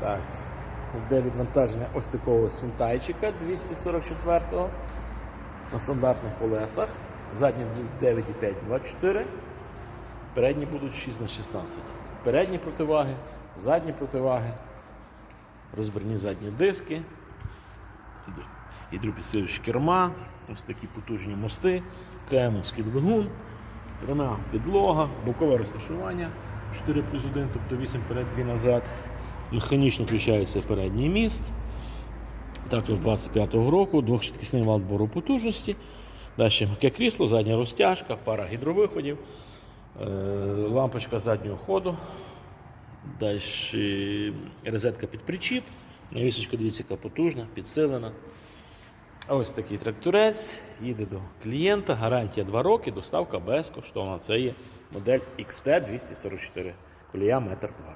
Так. Йде відвантаження ось такого синтайчика 244-го на стандартних колесах. Задні 9,5 24. Передні будуть 6 на 16. Передні противаги, задні противаги, розбірні задні диски, гідропідсилювач керма, ось такі потужні мости, кемовський двигун, трена підлога, бокове розташування 4 плюс 1, тобто 8 вперед, 2 назад. Механічно включається передній міст. Також 25-го року, двохшвидкісний вал бору потужності. Далі м'яке крісло, задня розтяжка, пара гідровиходів, е, лампочка заднього ходу. Далі розетка під причіп. Навісочка, дивіться, яка потужна, підсилена. Ось такий тракторець, їде до клієнта, гарантія 2 роки, доставка безкоштовна. Це є модель XT244, колія 1,20 м.